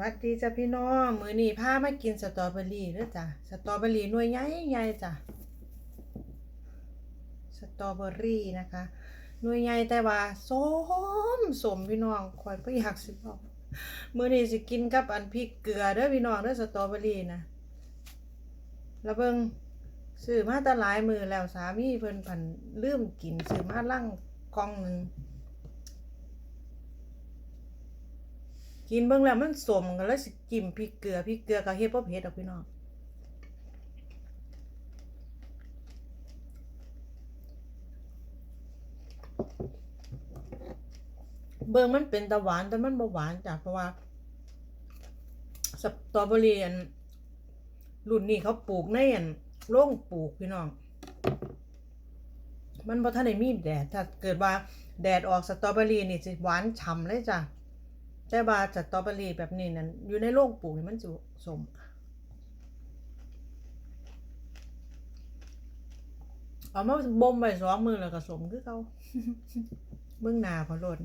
วัสดีจ้ะพี่น้องมื้อนี้พามากินสตรอเบอรี่เด้อจ้ะสตรอเบอรี่หน่วยใหญ่ๆจ้ะสตรอเบอรี่นะคะหน่วยใหญ่แต่ว่าส้มสมพี่น้องข่อยบ่อยากสิบอกมื้อนี้สิกินกับอันพริกเกลือเด้อพี่น้องเด้อสตรอเบอรี่นะแล้วเบิ่งซื้อมาแตหลายมื้อแล้วสามีเพิ่นพันลืมกินซื้อมาลังกล่องหนึง กินเบิ่งแล้วมันสมกันแล้วสิจิ้มพริกเกลือพริกเกลือก็เฮ็ดบ่เผ็ดดอกพี่น้องเบิ่งมันเป็นตะหวานแต่มันบ่หวานจ้ะเพราะว่าสตรอเบอรี่อันรุ่นนี้เขาปลูกในอันโรงปลูกพี่น้อง มันบ่ทันได้มีแดดถ้าเกิดว่าแดดออกสตรอเบอรี่นี่สิหวานฉ่ำเลยจ้ะ แต่ว่าสตรอเบอรี่แบบนี้นั้นอยู่ในโรงปลูกมันสิสมเอามาบ่มไว้สองมือแล้วก็สมคือเขาเบื้องหน้าพอโลด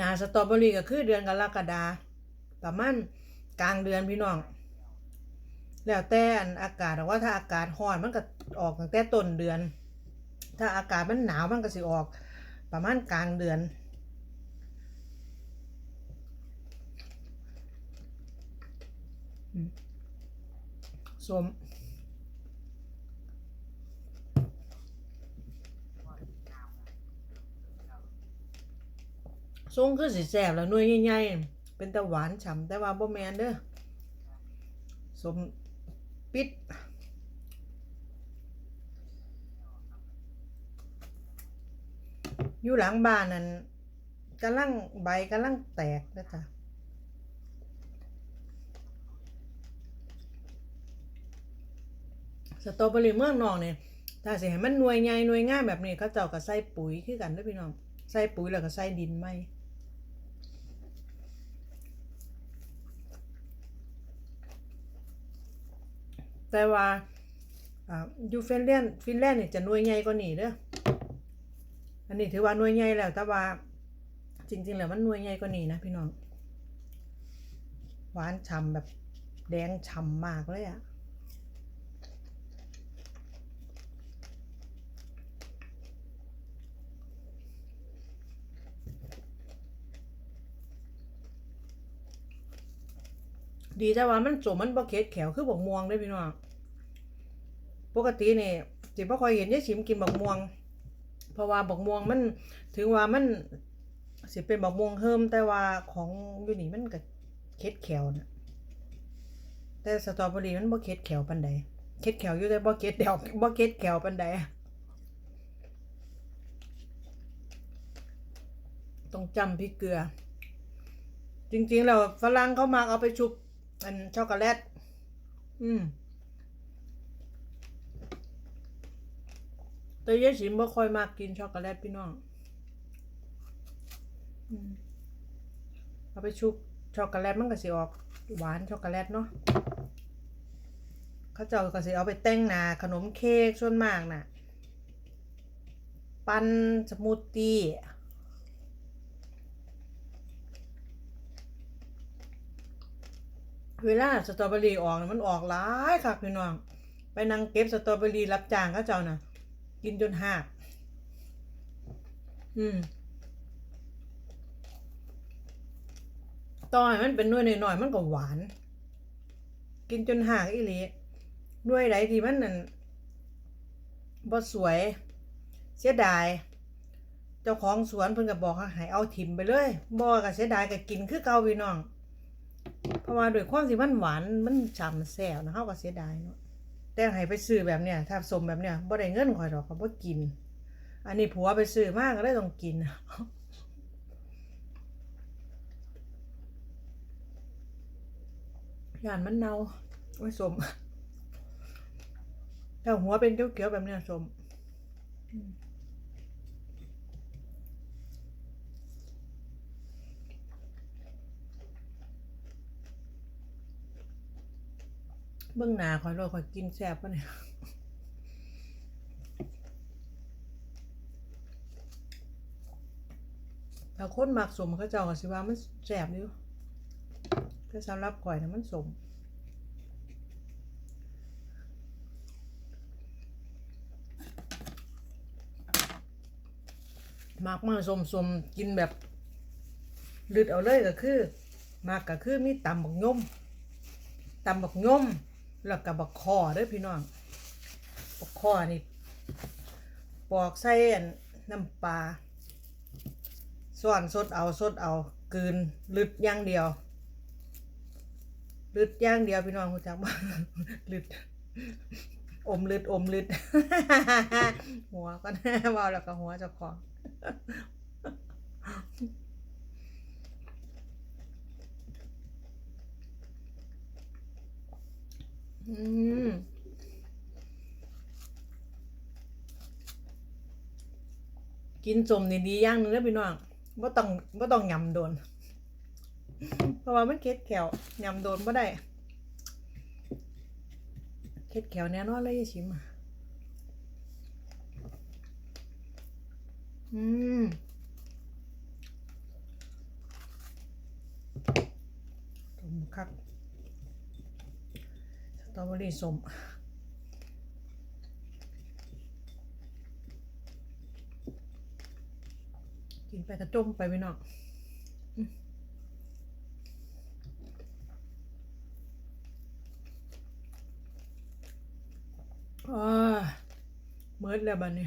นาสตรอเบอรี่ก็คือเดือนกรกฎาประมาณกลางเดือนพี่น้อง แล้วแต่อันอากาศแต่ว่าถ้าอากาศร้อนมันก็ออกตั้งแต่ต้นเดือน ถ้าอากาศมันหนาวมันก็สิออก ประมาณกลางเดือนอืมสมทรงคือสิแสบแล้วหน่วยใหญ่ๆเป็นตะหวานฉ่ำแต่ว่าบ่แมนเด้อสม ปิด อยู่หลังบ้านนั้นกำลังใบกำลังแตกนะจ๊ะสตรอเบอรี่เมืองนอกเนี่ยถ้าสิให้มันหน่วยใหญ่หน่วยง่ายแบบนี้เขาเจ้าก็ใส่ปุ๋ยคือกันด้อพี่น้อง ใส่ปุ๋ยแล้วก็ใส่ดินไหม แต่ว่าอ่าอยู่ฟินแลนด์ฟินแลนด์เนี่ยจะหน่วยใหญ่กว่านี่เด้ออันนี้ถือว่าหน่วยใหญ่แล้ว แต่ว่าจริงๆแล้วมันหน่วยใหญ่กว่านี้นะพี่น้อง หวานฉ่ำแบบแดงฉ่ำมากเลยอะ ดีแต่ว่ามันสมมันบ่เค็ดแขวคือบักม่วงเด้พี่น้องปกตินี่สิบ่ค่อยเห็นยายชิมกินบักม่วง เพราะว่าบักม่วงมันถึงว่ามันสิเป็นบักม่วงเฮิมแต่ว่าของอยู่นี่มันก็เค็ดแขวนะแต่สตรอเบอรี่มันบ่เค็ดแขวปานใดเค็ดแขวอยู่แต่บ่เค็ดแขวบ่เค็ดแขวปานใดต้องจำพริกเกลือ จริงๆแล้วฝรั่งเขามักเอาไปชุบ อันช็อกโกแลต อืมแต่ยายสิมบ่ค่อยมากกินช็อกโกแลตพี่น้องอเอาไปชุบช็อกโกแลตมันก็สิออกหวานช็อกโกแลตเนาะเขาเจ้าก็สิเอาไปแต่งหนาขนมเค้กส่วนมากน่ะ ปั้นสมูทตี้ เวลาสตรอเบอรี่ออกมันออกหลายค่ะพี่น้อง ไปนั่งเก็บสตรอเบอรี่รับจ้างเขาเจ้าน่ะ กินจนหักอืมตอนมันเป็นหน่วยหน่อยๆมันก็หวาน กินจนหักอีหลีหน่วยไหนที่มันนั่นบ่สวย เสียดาย เจ้าของสวนเพิ่นก็บอกให้เอาถิ่มไปเลยบ่ก็เสียดายก็กินคือเก่าพี่น้อง เพราะว่าด้วยความที่มันหวานมันฉ่ำแซ่บนะเฮาก็เสียดายเนาะแต่ให้ไปซื้อแบบเนี้ยถ้าสมแบบเนี้ยบ่ได้เงินข่อยดอกเขาบ่กิน อันนี้ผัวไปซื้อมาก็เลยต้องกินย่านมันเน่าโอ้สมแต่หัวเป็นเขียวๆแบบเนี้ยสม เบื้องหนาคอยรอคอยกินแซ่บปะเนี่ยถ้าคนหมักสมเขาเจ้าก็สิว่ามันแสบอยู่ถ้าสำหรับก่อยนะมันสมหมักมาสมสมกินแบบลืดเอาเลยก็คือหมักก็คือมีตำบักย่มตำบักย่ม แล้วก็บักคอเด้อพี่น้องบักคอนี่ปอกใส่อันน้ำปลาส่วนสดเอาสดเอากลืนลืดย่างเดียวลืดย่างเดียวพี่น้องรู้จักบ่ลืดอมลืดอมลืดหัวก็แน่เว่าแล้วก็หัวเจ้าของ อืมกินสมนี่ดีอย่างหนึงนะพี่น้องว่าต้องว่าต้องยำโดน เพราะว่ามันเค็ดแขวยำโดนบ่ได้เค็ดแขวแน่นอนเลยอย่าชิมอะอืมสมคัก ตรอเบอรี่สมกินไปกระจุ่มไปพี่น้องเมิดแล้วบัดนี้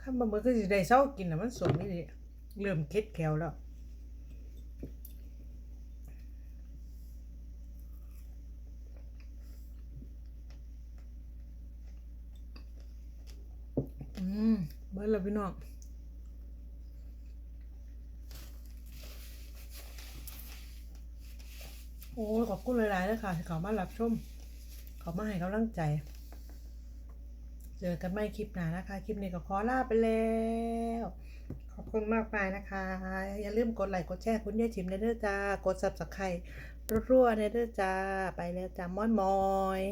ข้ามบะเมิดก็สิได้เศร้ากินนะมันสมนี่เริ่มเค็ดแขวแล้ว อืมเบิดแล้วพี่น้องโอ้ขอบคุณหลายๆเลยค่ะที่เขามารับชม เขามาให้กำลังใจเจอกันไม่คลิปหนานะคะ คลิปนี้ก็ขอลาไปแล้ว ขอบคุณมากมายนะคะ อย่าลืมกดไลค์กดแชร์คุณยายชิมเด้อจ้ากด subscribe รัวๆเด้อจ้า ไปแล้วจ้ามอยมอย